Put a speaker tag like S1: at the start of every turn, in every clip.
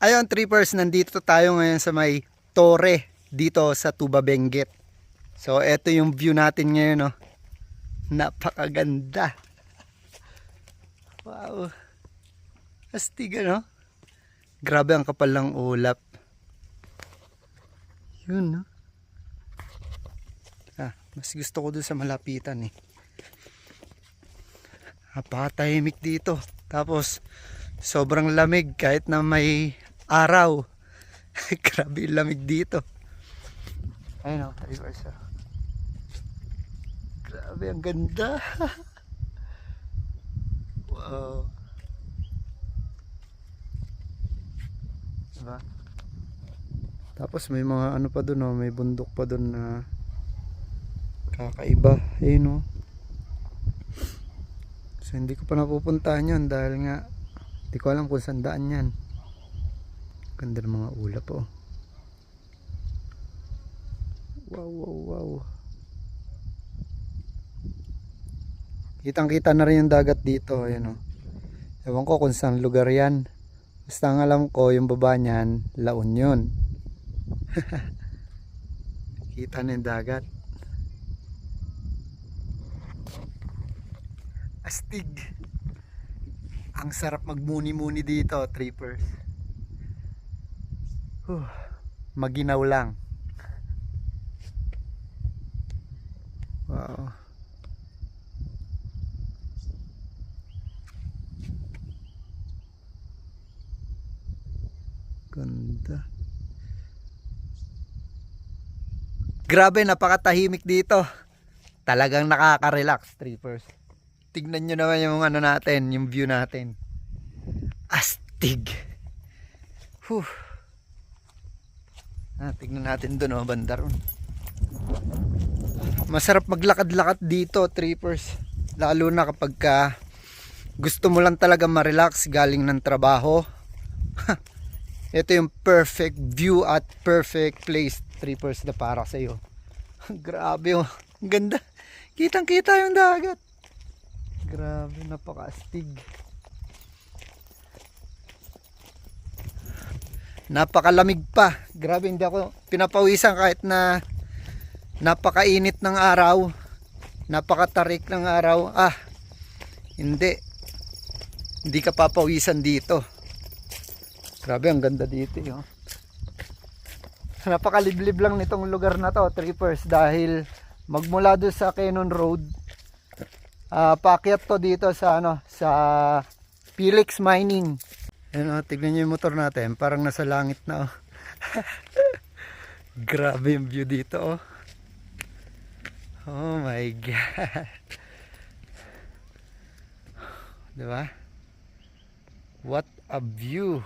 S1: Ayun, trippers, nandito tayo ngayon sa may Torre dito sa Tuba Benguet. So, eto yung view natin ngayon, no. Napakaganda. Wow. Astig, ano? Grabe ang kapal ng ulap. Yun, no? Ah, mas gusto ko dun sa malapitan, eh. Napakatahimik dito. Tapos, sobrang lamig kahit na may araw. Grabe yung lamig dito. Ayun o, reverse o. Grabe, ang ganda. wow. Diba? Tapos may mga ano pa doon, oh, may bundok pa doon na kakaiba. Ayun o. So hindi ko pa napupuntahan yun dahil nga hindi ko alam kung saan daan yan. Ganda ng mga ulap oh. Wow, wow, wow. Kitang kita na rin yung dagat dito. Ayan oh. Ewan ko kung saan lugar yan. Basta ang alam ko yung baba niyan, La Union. kita na yung dagat. Astig. Ang sarap magmuni-muni dito, trippers. Maginaw lang. Wow. Ganda. Grabe, napakatahimik dito. Talagang nakaka-relax, trippers. Tignan nyo naman yung ano natin, yung view natin. Astig. Huh. Ah, tignan natin doon oh, banda ron. Masarap maglakad-lakad dito, trippers. Lalo na kapag ka gusto mo lang talaga ma-relax galing ng trabaho. Ito yung perfect view at perfect place, trippers na para sa iyo. Grabe oh. Ang ganda. Kitang-kita yung dagat. Grabe, napaka-astig. Napakalamig pa. Grabe, hindi ako pinapawisan kahit na napakainit ng araw. Napakatarik ng araw. Ah, hindi. Hindi ka papawisan dito. Grabe, ang ganda dito. Yo. Napakaliblib lang nitong lugar na to, trippers, dahil magmula doon sa Cannon Road, Ah, paakyat to dito sa ano, sa Felix Mining. Ayun oh, tignan niyo yung motor natin, parang nasa langit na oh. Grabe yung view dito oh. Oh my god. 'Di ba? What a view.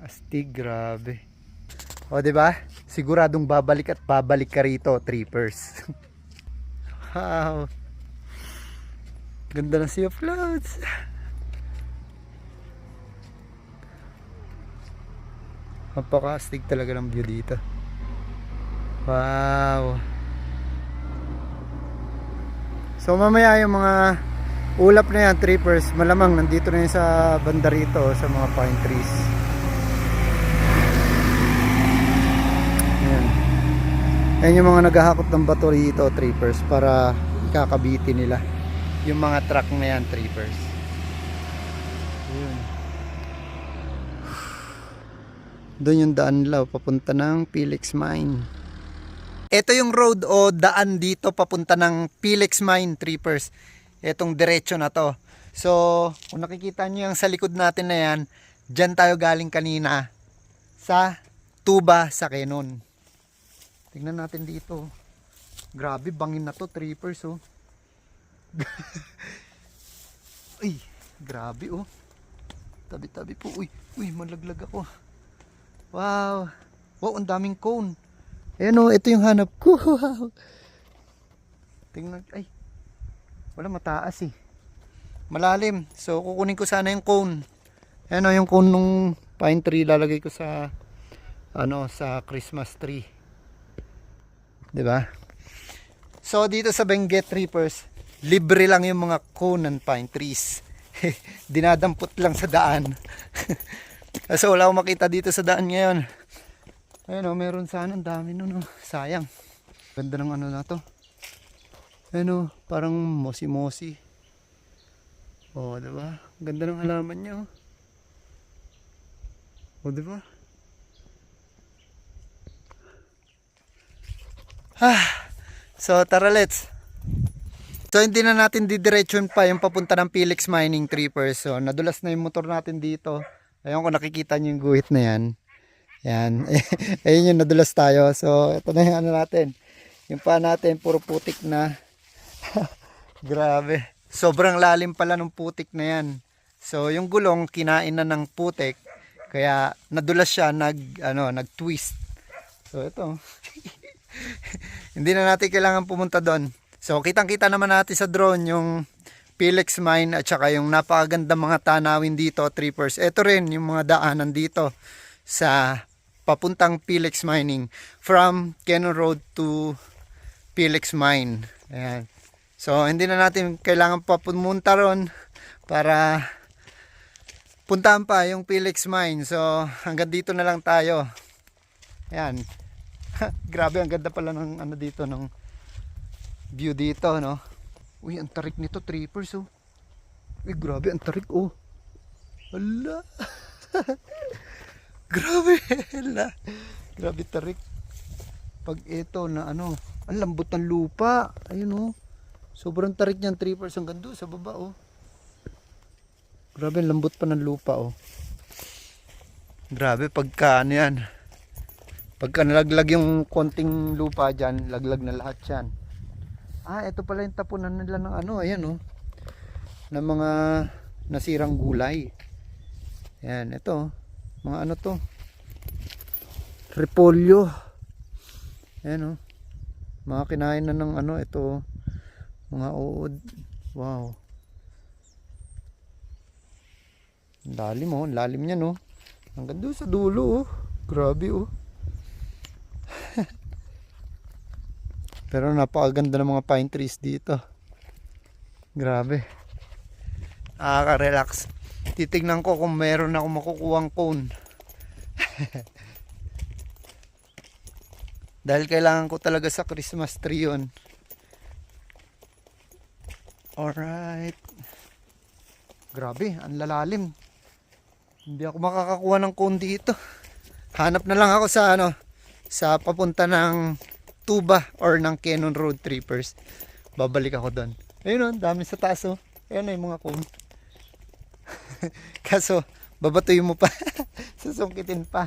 S1: Astig, grabe. O, 'di ba? Siguradong babalik at babalik ka rito, trippers. Wow. Ganda ng Sea of Clouds. Napaka-astig talaga ng view dito. Wow. So mamaya yung mga ulap na yan, trippers, malamang nandito na yun sa banda rito, sa mga pine trees. Ayan. Ayan yung mga naghahakot ng bato rito, trippers, para ikakabitin nila. Yung mga truck na yan, trippers. Ayun. Doon yung daan nila, papunta ng Felix Mine. Ito yung road o daan dito papunta ng Felix Mine, trippers. Itong diretso na to. So, kung nakikita nyo yung sa likod natin na yan, dyan tayo galing kanina sa tuba sa Kenon. Tingnan natin dito. Grabe, bangin na to, trippers, oh. Uy, grabe, oh. Tabi-tabi po. Uy, uy, malaglag ako. Wow. Wow, ang daming cone. Ayan, oh, ito yung hanap ko. Wow. Tingnan, ay. Wala mataas, eh. Malalim. So, kukunin ko sana yung cone. Ayan, oh, yung cone nung pine tree, lalagay ko sa, ano, sa Christmas tree. 'di ba? So dito sa Benguet Reapers, libre lang yung mga cone and pine trees. dinadampot lang sa daan. Kasi wala akong makita dito sa daan ngayon. Ayun o, meron sana ang dami nun. Oh. Sayang. Ganda ng ano na to. Ayun o, parang mosi-mosi. Oh, di ba? Ganda ng halaman niya oh. Oh, di ba? Ah, so tara let's. So hindi na natin didiretsyon pa yung papunta ng Felix Mining Trippers. So nadulas na yung motor natin dito. Ayun kung nakikita nyo yung guhit na yan. Yan. Ayun yung nadulas tayo. So ito na yung ano natin. Yung pa natin puro putik na. Grabe. Sobrang lalim pala ng putik na yan. So yung gulong kinain na ng putik. Kaya nadulas siya nag ano nag-twist. So ito. Hindi na natin kailangan pumunta doon. So kitang-kita naman natin sa drone yung Felix Mine at saka yung napakaganda mga tanawin dito, trippers. Ito rin yung mga daanan dito sa papuntang Felix Mining from Cannon Road to Felix Mine. Ayan. So hindi na natin kailangan pa ron para puntahan pa yung Felix Mine. So hanggang dito na lang tayo. Ayan. Grabe, ang ganda pala ng ano dito, ng view dito, no? Uy, ang tarik nito, trippers, oh. Uy, grabe, ang tarik, oh. Hala. grabe, hala. Grabe tarik. Pag ito na ano, ang lambot ng lupa. Ayun, oh. Sobrang tarik niyan, trippers, ang ganda, sa baba, oh. Grabe, ang lambot pa ng lupa, oh. Grabe, pagka ano yan. Pagka nalaglag yung konting lupa dyan, laglag na lahat yan. Ah, ito pala yung tapunan nila ng ano, ayan oh. Ng mga nasirang gulay. Ayan, ito. Mga ano to. Repolyo. Ayan oh. Mga kinain na ng ano, ito. Mga uod. Wow. Lalim oh, lalim niya no. Hanggang doon sa dulo oh. Grabe oh. Pero napakaganda ng mga pine trees dito. Grabe. Nakaka-relax. Titignan ko kung meron ako makukuhang cone. Dahil kailangan ko talaga sa Christmas tree yun. Alright. Grabe, ang lalalim. Hindi ako makakakuha ng cone dito. Hanap na lang ako sa ano, sa papunta ng Tuba or ng Cannon Road Trippers. Babalik ako doon. Ayun oh, dami sa taas oh. Ayun na yung mga cone. Kaso, babatuyin mo pa. Susungkitin pa.